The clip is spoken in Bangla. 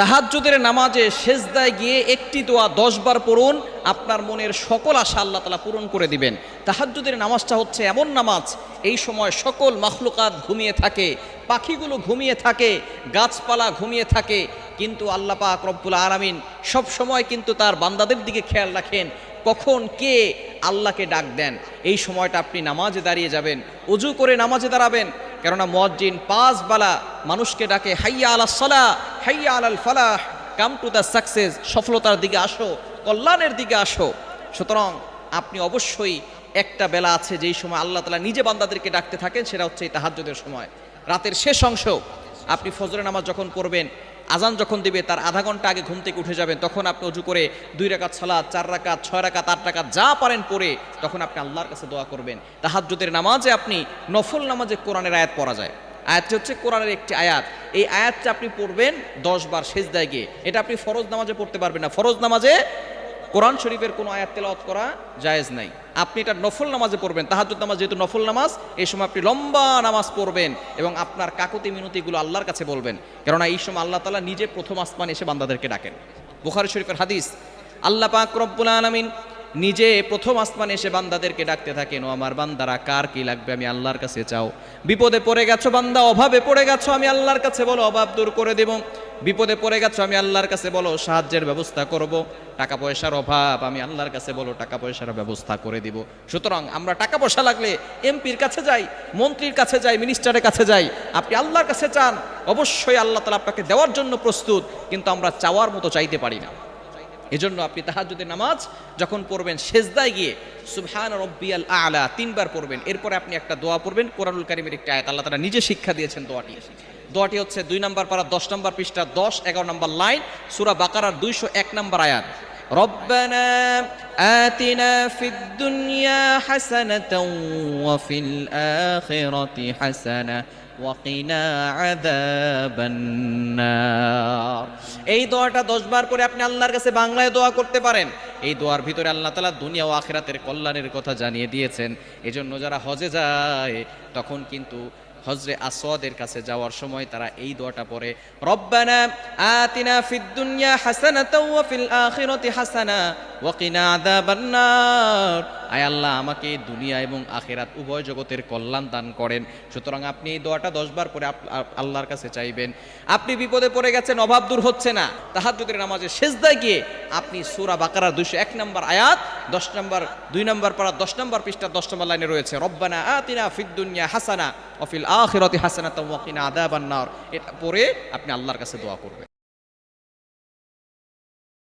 তাহাজ্জুদের নামাজে সেজদায় গিয়ে একটি দোয়া দশ বার পড়ুন, আপনার মনের সকল আশা আল্লাহ তালা পূরণ করে দিবেন। তাহাজ্জুদের নামাজটা হচ্ছে এমন নামাজ, এই সময় সকল মাখলুকাত ঘুমিয়ে থাকে, পাখিগুলো ঘুমিয়ে থাকে, গাছপালা ঘুমিয়ে থাকে, কিন্তু আল্লাহ পাক রব্বুল আলামিন সব সময় কিন্তু তার বান্দাদের দিকে খেয়াল রাখেন, কখন কে আল্লাহকে ডাক দেন। এই সময়টা আপনি নামাজে দাঁড়িয়ে যাবেন উজু করে নামাজে দাঁড়াবেন কেননা মজ্জিন পাঁচ বালা মানুষকে ডাকে, হাইয়া আলা সলা, হাইয়া আলাল ফালাহ কাম টু দ্য সাকসেস সফলতার দিকে আসো, কল্যাণের দিকে আসো। সুতরাং আপনি অবশ্যই একটা বেলা আছে যেই সময় আল্লাহ তালা নিজে বান্দাদেরকে ডাকতে থাকেন, সেটা হচ্ছে এই তাহাজ্যদের সময়। রাতের শেষ অংশ, আপনি ফজরের নামাজ যখন পড়বেন আজান যখন দেবে, তার আধা ঘণ্টা আগে ঘুম থেকে উঠে যাবেন, তখন আপনি উজু করে দুই রাকাত সালাদ চার রাকাত, ছয় রাকাত, আট রাকাত, যা পারেন পড়ে, তখন আপনি আল্লাহর কাছে দোয়া করবেন। তাহাজ্জুদের নামাজে আপনি নফল নামাজে কোরআনের আয়াত পড়া যায়। আয়াতটি হচ্ছে কোরআনের একটি আয়াত। এই আয়াতটা আপনি পড়বেন দশ বার শেষ দায় গিয়ে। এটা আপনি ফরজ নামাজে পড়তে পারবেন না। ফরজ নামাজে কোরআন শরীফের কোনো আয়াত তেলাওয়াত করা জায়েজ নাই। আপনি এটা নফল নামাজে পড়বেন, তাহাজ্জুদ নামাজ যেহেতু নফল নামাজ, এই সময় আপনি লম্বা নামাজ পড়বেন এবং আপনার কাকুতি মিনতিগুলো আল্লাহর কাছে বলবেন। কেননা এই সময় আল্লাহ তালা নিজে প্রথম আসমান এসে বান্দাদেরকে ডাকেন। বুখারি শরীফের হাদিস, আল্লাহ পাক রব্বুল আলামিন নিজে প্রথম আসমানে এসে বান্দাদেরকে ডাকতে থাকেন, ও আমার বান্দারা, কার কি লাগবে? আমি আল্লাহর কাছে চাও। বিপদে পড়ে গেছো বান্দা, অভাবে পড়ে গেছো, আমি আল্লাহর কাছে বলো, অভাব দূর করে দেব। বিপদে পড়ে গেছো, আমি আল্লাহর কাছে বলো, সাহায্যের ব্যবস্থা করব। টাকা পয়সার অভাব, আমি আল্লাহর কাছে বলো, টাকা পয়সার ব্যবস্থা করে দিব। সুতরাং আমরা টাকা পয়সা লাগলে এমপির কাছে যাই, মন্ত্রীর কাছে যাই, মিনিস্টারের কাছে যাই। আপনি আল্লাহর কাছে চান, অবশ্যই আল্লাহ তালা আপনাকে দেওয়ার জন্য প্রস্তুত, কিন্তু আমরা চাওয়ার মতো চাইতে পারি না। এজন্য আপনি তাহাজ্জুদের নামাজ যখন পড়বেন, সেজদায় গিয়ে সুবহান রব্বিয়াল আলা তিনবার পড়বেন। এরপরে আপনি একটা দোয়া পড়বেন, কোরআনুল কারিমের একটা আয়াত, আল্লাহ তারা নিজে শিক্ষা দিয়েছেন দোয়াটি। দোয়াটি হচ্ছে দুই নম্বর পারা দশ নম্বর পৃষ্ঠা দশ এগারো নম্বর লাইন সুরা বাকারার দুইশো এক নম্বর আয়াত ربنا آتنا في الدنيا حسنة وفي الآخرة حسنة ওয়াকিনা আযাবান্নার এই দোয়াটা দশ বার করে আপনি আল্লাহর কাছে বাংলায় দোয়া করতে পারেন এই দোয়ার ভিতরে আল্লাহ তালা দুনিয়া ও আখিরাতের কল্যাণের কথা জানিয়ে দিয়েছেন এজন্য যারা হজে যায় তখন কিন্তু হজরে আসওয়াদের কাছে যাওয়ার সময় তারা এই দোয়াটা পড়ে, রব্বানা আতিনা ফিদ দুনিয়া হাসানাতাও ওয়া ফিল আখিরাতি হাসানা ওয়া কিনা আযাবান্নার। আয় আল্লাহ, আমাকে দুনিয়া এবং আখিরাত উভয় জগতের কল্যাণ দান করেন। সুতরাং আপনি এই দোয়াটা দশবার পরে আল্লাহর কাছে চাইবেন। আপনি বিপদে পড়ে গেছেন, অভাব দূর হচ্ছে না। তাহাজ্জুদের নামাজে শেষদায় গিয়ে আপনি সূরা বাকারার দুইশো এক নম্বর আয়াত দশ নম্বর, দুই নম্বর পাড়া, দশ নম্বর পৃষ্ঠা, দশ নম্বর লাইনে রয়েছে। রব্বানা আতিনা ফিদ দুনিয়া হাসানা অফিল আখিরতি হাসানা তো ওয়াকিনা আদাবান্নার এটা পরে আপনি আল্লাহর কাছে দোয়া করবেন।